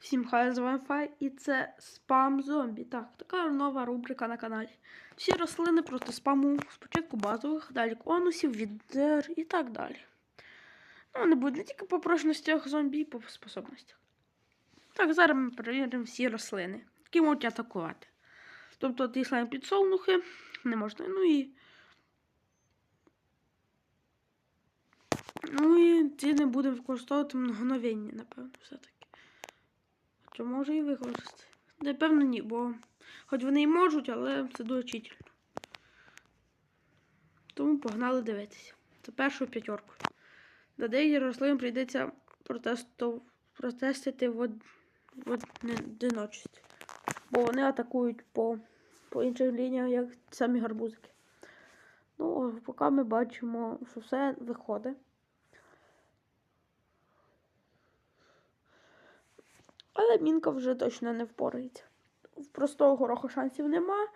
Всім хай з Wi-Fi і це спам зомбі. Так, така нова рубрика на каналі. Всі рослини проти спаму, спочатку базових, далі конусів, відер і так далі. Ну, вони будуть не тільки по прочностях зомбі, і по способностях. Так, зараз ми перевіримо всі рослини, які можуть атакувати. Тобто ті підсолнухи не можна. Ну і. Ну і ці не будемо використовувати многоновіння, напевно, все-таки. Хоча може і використати. Напевно, ні, бо хоч вони і можуть, але це дуже чительно. Тому погнали дивитися. Це першу п'ятерку. До деяких рослин прийдеться протестити в, од... в одиночості. Бо вони атакують по, по інших лініях, як самі гарбузики. Ну, поки ми бачимо, що все виходить. Але мінка вже точно не впорається. В простого гороху шансів нема.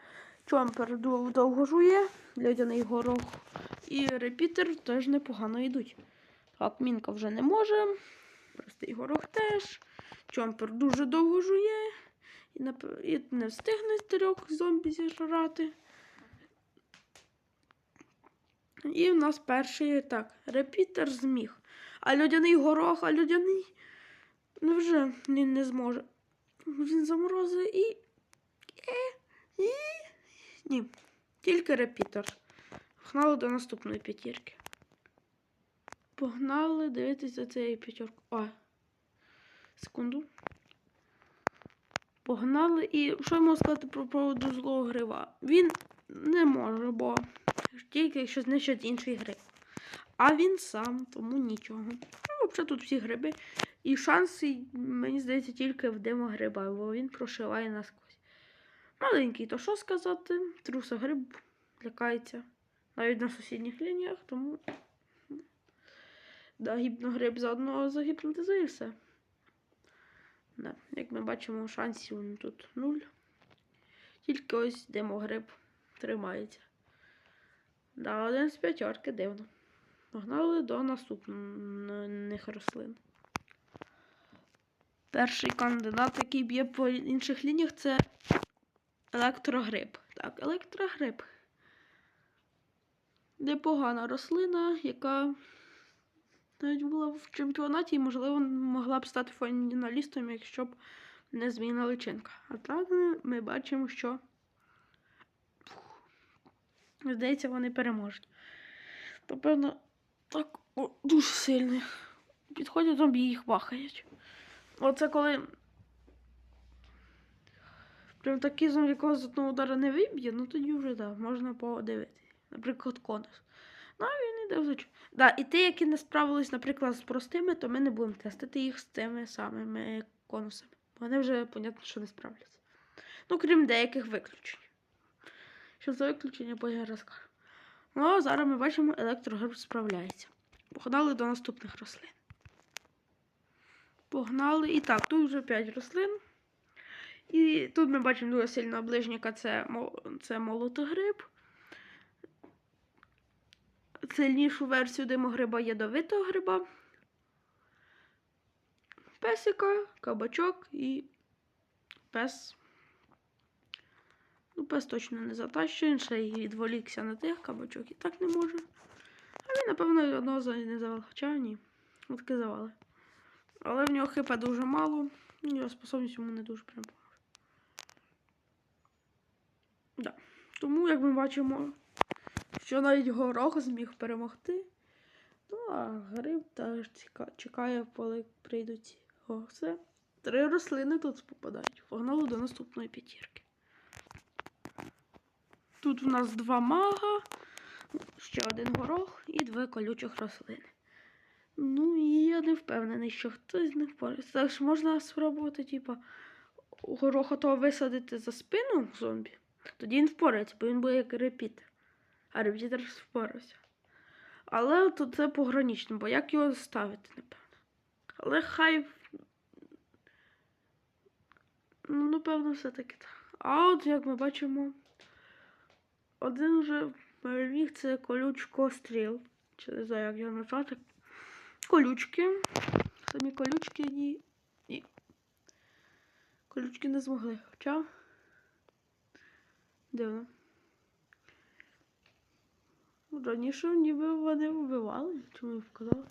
Чомпер довго жує, льодяний горох і репітер теж непогано йдуть. Так, мінка вже не може. Простий горох теж. Чомпер дуже довго жує і, і не встигне трьох зомбі зіжрати. І в нас перший так, репітер зміг. А льодяний горох, а льодяний. Невже він не зможе? Він заморозить і. Е, і... Ні. Тільки репітер. Погнали до наступної п'ятірки. Погнали дивитися за цією п'ятеркою. О. Секунду. Погнали. І що я можу сказати про поводу злого грива? Він не може, бо тільки якщо знищать інший гриб. А він сам, тому нічого. Ну, взагалі тут всі гриби. І шанси, мені здається, тільки в димогриба, бо він прошиває насквозь. Маленький, то що сказати? Труса гриб лякається навіть на сусідніх лініях, тому да, гіпногриб заодно загіпнотизує все. Да. Як ми бачимо, шансів ну, тут нуль. Тільки ось димогриб тримається. Да, один з п'ятерки дивно. Погнали до наступних рослин. Перший кандидат, який б'є по інших лініях, це електрогриб. Так, електрогриб. Непогана рослина, яка навіть була в чемпіонаті і, можливо, могла б стати фіналістом, якщо б не зміна личинка. А так ми, бачимо, що здається, вони переможуть. То, певно, так о, дуже сильно. Підходять зомбі і їх бахають. Оце коли. Прям такий зомбі, якого з одного удара не виб'є, ну тоді вже так, можна подивитися. Наприклад, конус. Ну, він іде в Да, і ті, які не справились, наприклад, з простими, то ми не будемо тестити їх з цими самими конусами. Вони вже, понятно, що не справляться. Ну, крім деяких виключень. Що за виключення, бо я розкажу. Ну, а зараз ми бачимо, електрогриб справляється. Погнали до наступних рослин. Погнали. І так, тут вже 5 рослин. І тут ми бачимо дуже сильного ближника це, це молотогриб. Сильнішу версію димогриба ядовитого гриба. Песика, кабачок і пес. Ну, пес точно не затащує, ще й відволікся на тих кабачок і так не може. А він, напевно, одного не завал. Хоча ні. Отаки завали. Але в нього хипа дуже мало, його способність йому не дуже прям поможе. Да. Тому, як ми бачимо, що навіть горох зміг перемогти. Ну, а гриб теж чекає, коли прийдуть все. Три рослини тут попадають. Погнали до наступної п'ятірки. Тут у нас два мага, ще один горох і дві колючих рослини. Ну, я не впевнений, що хтось з них впорається. Так що можна спробувати, типа, гороха того висадити за спину зомбі. Тоді він впорається, бо він буде як репітер. А репітер впорався. Але тут це погранично, бо як його ставити, напевно. Але хай. Ну, напевно, все-таки так. А от як ми бачимо, один вже переміг це колючко стріл. Чи не знаю, як його назвати. Колючки. Самі колючки ні. ні. Колючки не змогли. Хоча. Дивно. Раніше ніби вони вбивали, чому я вказали.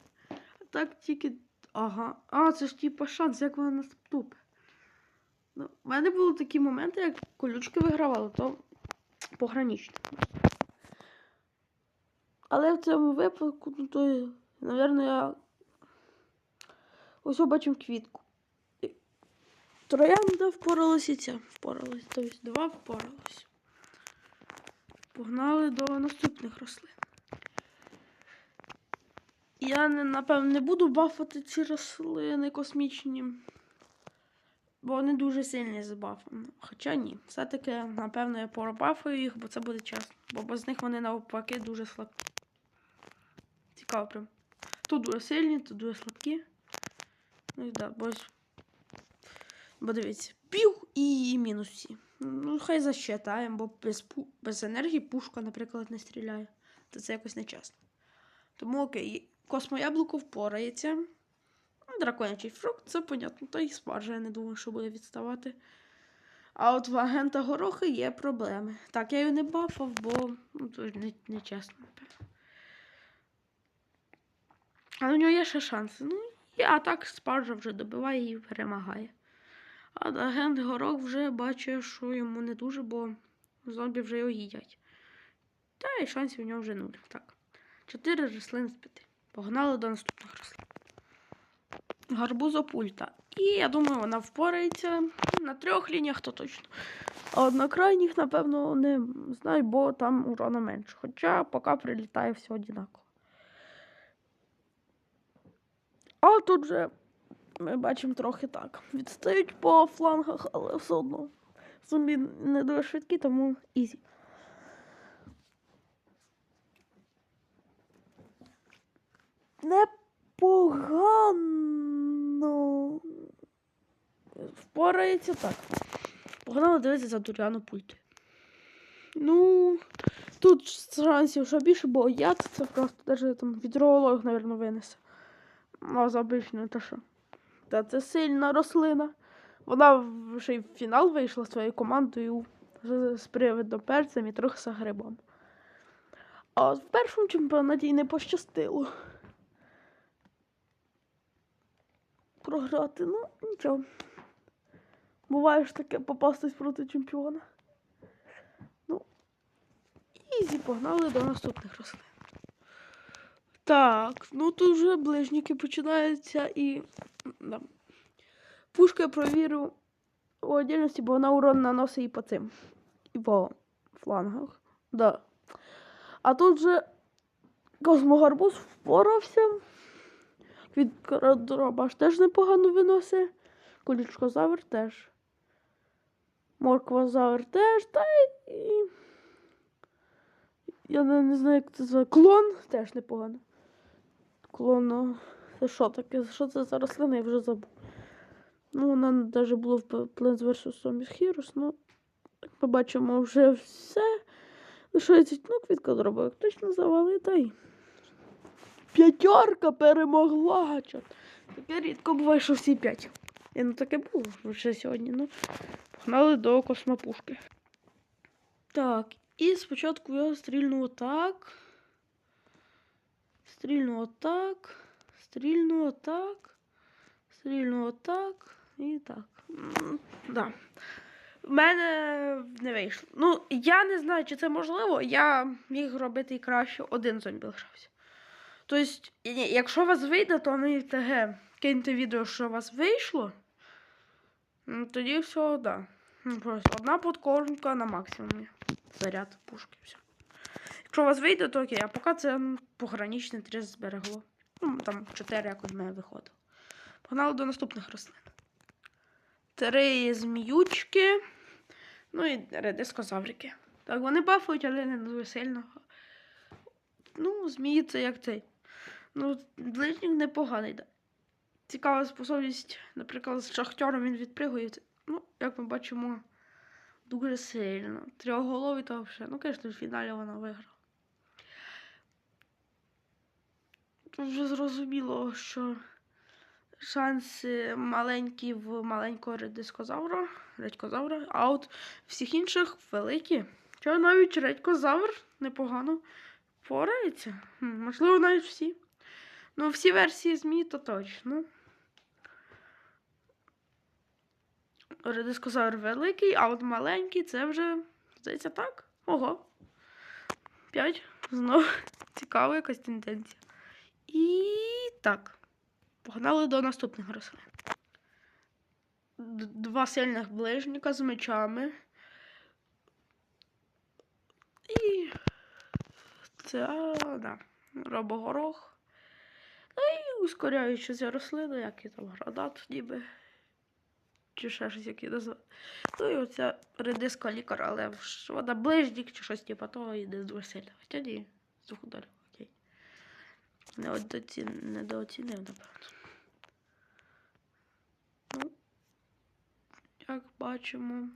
А так тільки. Ага. А, це ж типа шанс, як вона нас тупе. Ну, в мене були такі моменти, як колючки вигравали, то погранично. Але в цьому випадку, ну то, напевно, я ось бачимо квітку. Троянда впоралась і ця впоралась. Тобто два впоралась. Погнали до наступних рослин. Я, напевно, не буду бафати ці рослини космічні. Бо вони дуже сильні з бафом. Хоча ні. Все-таки, напевно, я пробафую їх, бо це буде чесно. Бо без них вони навпаки дуже слабкі. Цікаво прям. Тут дуже сильні, тут дуже слабкі. Ну і да, бо. Дивіться, пів і мінус всі. Ну, хай засчитаємо, бо без, без енергії пушка, наприклад, не стріляє. То це якось нечесно. Тому окей, космояблуко впорається. Ну, Драконячий фрукт, це понятно, та й спаржа, я не думаю, що буде відставати. А от в агента горохи є проблеми. Так, я його не бафав, бо ну, то не, не чесно. Але у нього є ще шанси. Ну, і- а так спаржа вже добиває і перемагає. А агент горох вже бачить, що йому не дуже, бо зомбі вже його їдять. Та і шансів у нього вже нуль. Так. Чотири рослини з п'яти. Погнали до наступних рослин. Гарбузопульта. І я думаю, вона впорається на трьох лініях, то точно. А от на крайніх, напевно, не знаю, бо там урона менше. Хоча поки прилітає все однаково. А тут же ми бачимо трохи так. Відстають по флангах, але все одно. Зомбі не дуже швидкі, тому ізі. Непогано. Впорається так. Погнали дивитися за Дуряну пульти. Ну, тут шансів ще більше, бо яд це просто даже там відролог, мабуть, винесе. А з обичною то що? Та це сильна рослина. Вона в- ще й в фінал вийшла своєю командою з, привидом перцем і трохи з грибом. А в першому чемпіонаті не пощастило. Програти, ну нічого. Буває ж таке попастись проти чемпіона. Ну, ізі, погнали до наступних рослин. Так, ну тут вже ближніки починаються і. Да. Пушка я провірю у отдельності, бо вона урон наносить і по цим. І по флангах. Да. А тут же космогарбуз впорався. Квіткорадробаш теж непогано виносить. Колючкозавр теж. Морквозавр теж, та і- Я не знаю, як це звати. Клон теж непогано. Клон, ну, це що таке? Що це за рослина? Я вже забув. Ну, вона навіть була в Plants vs. Zombies Heroes, ну, як ми бачимо, вже все. Лишається, ну, квітка дробовик точно завали, та й. П'ятерка перемогла. Чорт. Таке рідко буває, що всі п'ять. І ну таке було вже сьогодні. Ну, погнали до космопушки. Так, і спочатку я стрільну отак. Стрільну отак. Стрільну отак. Стрільну отак. І так. Да. В мене не вийшло. Ну, я не знаю, чи це можливо. Я міг робити і краще. Один зомбі лишався. Тобто, якщо у вас вийде, то на ТГ киньте відео, що у вас вийшло. Ну, Тоді все, да. Ну, Просто одна подкормка на максимумі. Заряд пушки, все. Якщо у вас вийде, то окей, а поки це пограничне 3 зберегло. Ну, там 4 якось в мене виходило. Погнали до наступних рослин. Три зміючки. Ну і редискозаврики. Так, вони бафують, але не дуже сильно. Ну, змії це як цей. Ну, ближніх непоганий, да. Цікава способність, наприклад, з шахтером він відпригує. Ну, як ми бачимо, дуже сильно. Трьохголовий то взагалі. Ну, звісно, в фіналі вона виграла. Вже зрозуміло, що шанси маленькі в маленького редискозавра, редькозавра, а от всіх інших великі. Чого навіть редькозавр непогано впорається. Хм, Можливо, навіть всі. Ну, всі версії ЗМІ то точно. Редискозавр великий, а от маленький це вже, здається, так. Ого. П'ять. Знову цікава якась тенденція. І так. Погнали до наступних рослин. Два сильних ближніка з мечами. І це, да, робогорох. Ну і ускоряючися рослини, як і там градат, ніби. Чи ще щось які назвати. Ну і оця редиска лікар, але вона ближнік чи щось типу того і не дуже сильно. Хоча ні, з двох Недооцінив, напевно. Ну, як бачимо,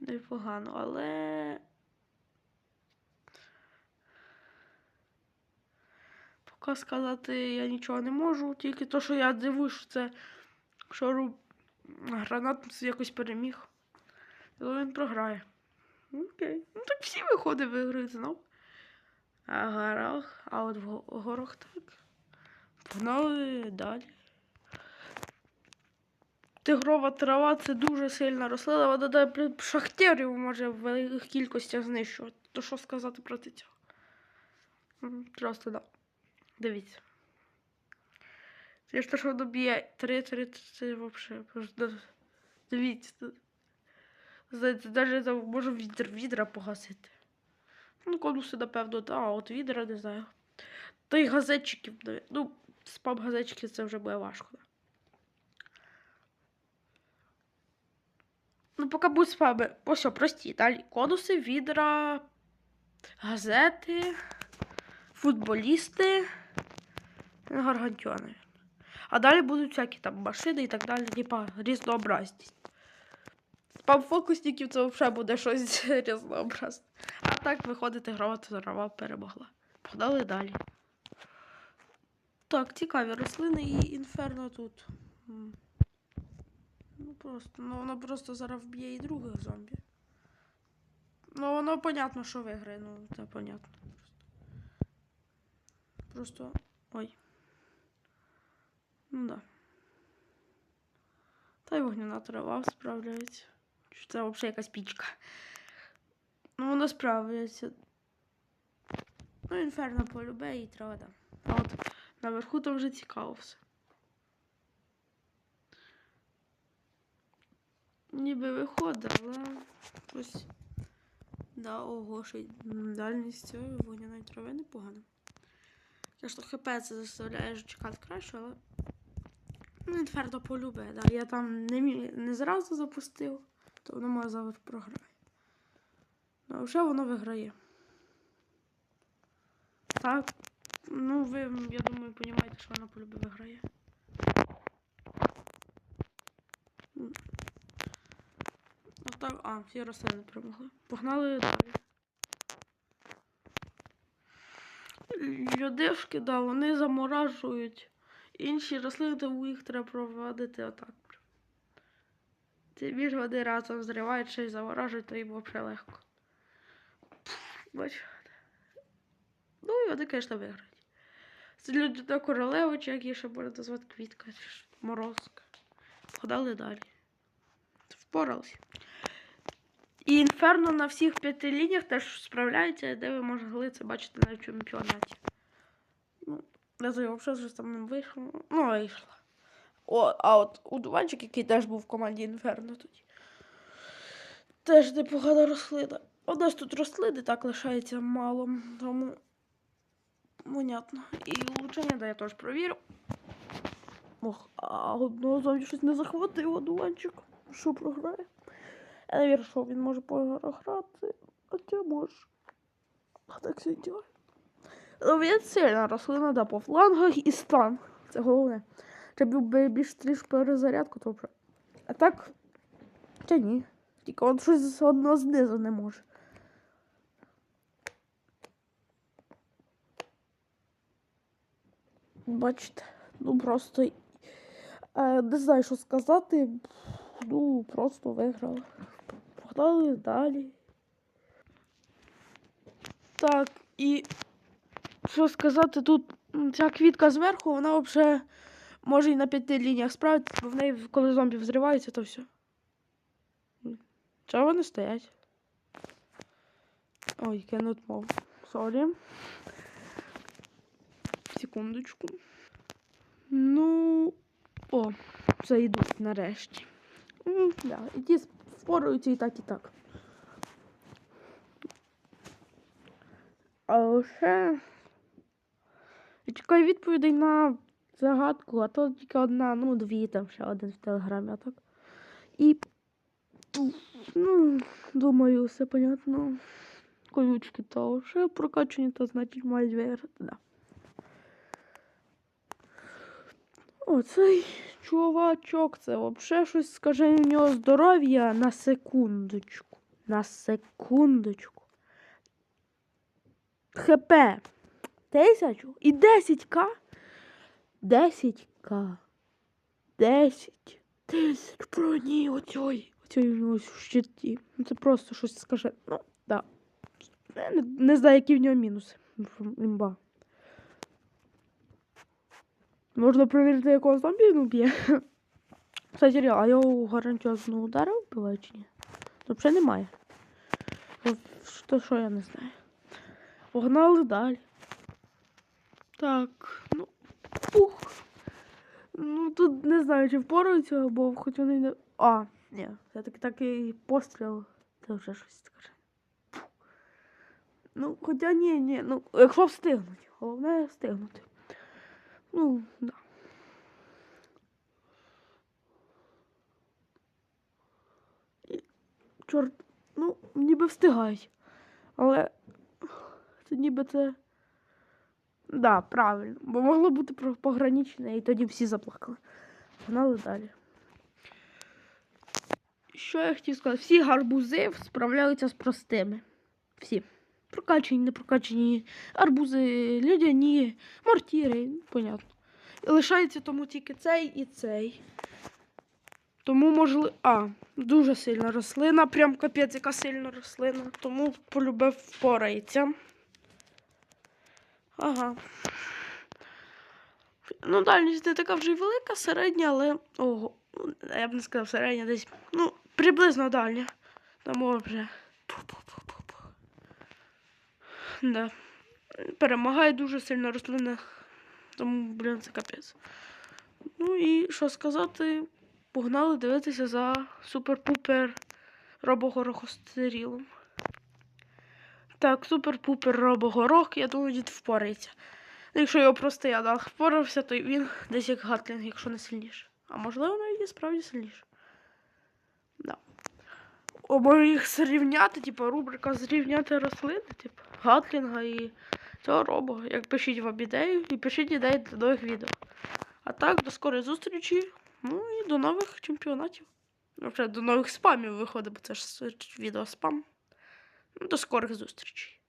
непогано, але. Поки сказати я нічого не можу, тільки то, що я дивуюсь, що це якщо ру- гранат якось переміг, то він програє. Ну, Окей. Ну так всі виходи виграють знов. А горох, а от в го- горох так. Погнали далі. Тигрова трава це дуже сильна рослина, вона блін, шахтерів може в великих кількостях знищувати. То що сказати проти цього? Просто да. Дивіться. Це те, що воно б'є 3-3, це взагалі. Дивіться. Знаєте, навіть можу відра, відра погасити. Ну, конуси, напевно, да, от відра не знаю. Та й газетчиків, ну, спам газетчиків це вже буде важко. Ну, поки будуть спами. Ось, прості. Далі конуси, відра, газети, футболісти, гаргантіони. А далі будуть всякі там машини і так далі, типа різнообразність. Спам фокусників це взагалі буде щось різнообразне. Так виходить, грова трава перемогла. Погнали далі. Так, цікаві рослини і інферно тут. Ну просто, ну воно просто зараз вб'є і других зомбі. Ну воно понятно, що виграє, ну це понятно. Просто. Просто. Ой. Ну да. Та й вогняна трава справляється. Чи це взагалі якась пічка? Ну, вона справляється. Ну, інферно полюбе і трава, да. А от наверху там вже цікаво все. Ніби виходить, але ось. Да, ого, ще й дальність вогняної трави непогана. Звісно, ХП це заставляє чекати краще, але. Ну, інферно полюбе, да. Я там не, мі... не зразу запустив, то воно може завтра програє. Ну, вже воно виграє. Так. Ну, ви, я думаю, розумієте, що воно полюбе виграє. Отак, а, всі рослини перемогли. Погнали далі. Людишки, да, вони заморажують. Інші рослини, тому їх треба проводити отак. Ці між вони разом зривають ще й то їм взагалі легко. Бач. Ну і вони, звісно, виграють. Це людина королева, чи як її ще можна назвати квітка, морозка. Подали далі. Впоралися. І інферно на всіх п'яти лініях теж справляється, де ви могли це бачити на чемпіонаті. Ну, я взагалі вже там не вийшло. Ну, вийшло. О, а от удуванчик, який теж був в команді Інферно тоді. Теж непогана рослина. У нас тут рослини так лишається мало, тому понятно. І влучення, да, я теж провірю. Ох, а одного зомбі щось не захватив одуванчик. Що програє? Я не вірю, що він може програти. Хоча може. А так все діло. Ну, він сильна рослина, да, по флангах і стан. Це головне. Щоб був би більш тріш перезарядку, то вже. А так. Та ні. Тільки он щось одно знизу не може. Бачите, Ну просто е, не знаю, що сказати. Ну, просто виграла. Погнали далі. Так, і що сказати, тут ця квітка зверху, вона взагалі може і на п'яти лініях справитися, бо в неї, коли зомбі взриваються, то все. Чого вони стоять? Ой, cannot move. Сорі. Секундочку. Ну. О, це йдуть нарешті. Да, і ті впораються і так, і так. А ще. Я чекаю відповідей на загадку, а то тільки одна, ну, дві, там ще один в телеграмі, а так. І. Ну, думаю, все понятно. Колючки то вже прокачані, то значить мають виграти, да. Оцей чувачок, це взагалі щось скаже у нього здоров'я на секундочку. На секундочку. ХП. Тисячу і 10к. 10к. 10 тисяч броні оцьої. Оцьої у нього щиті. Ну це просто щось скаже. Ну, да. Не, не знаю, які в нього мінуси. Імба. Можна перевірити, якого зомбі він уб'є. Кстати, а його гарантіозно ударив вбиває чи ні? Взагалі немає. Ну, Що, що я не знаю. Погнали далі. Так, ну. Ух. Ну тут не знаю, чи впораються, бо хоч вони не. А, ні, все-таки такий постріл. Це вже щось скаже. Ну, хоча ні, ні, ну, якщо встигнуть. Головне встигнути. Ну, да. Чорт, ну, ніби встигають. Але це ніби це. Да, правильно. Бо могло бути пограничне, і тоді всі заплакали. Погнали далі. Що я хотів сказати? Всі гарбузи справляються з простими. Всі. Прокачені, не прокачені, арбузи, людяні, мортіри, понятно. І лишається тому тільки цей і цей. Тому можливо. А, дуже сильна рослина, прям капець, яка сильна рослина. Тому полюбив впорається. Ага. Ну, дальність не така вже й велика, середня, але. Ого. Я б не сказав середня, десь. Ну, приблизно дальня. Тому вже. Да. Перемагає дуже сильно рослина. Тому, блін, це капець. Ну і що сказати, погнали дивитися за супер-пупер робогорохостерілом. Так, супер-пупер робогорох, я думаю, дід впорається. Ну, Якщо його просто я дав впорався, то він десь як Гатлінг, якщо не сильніше. А можливо, навіть і справді сильніше. Да. О, їх зрівняти, типу, рубрика зрівняти рослини, типу, Гатлінга і цього робо. Як пишіть вам ідею і пишіть ідеї для нових відео. А так, до скорої зустрічі. Ну і до нових чемпіонатів. Ну, вже до нових спамів виходить, бо це ж відео спам. Ну, до скорих зустрічей.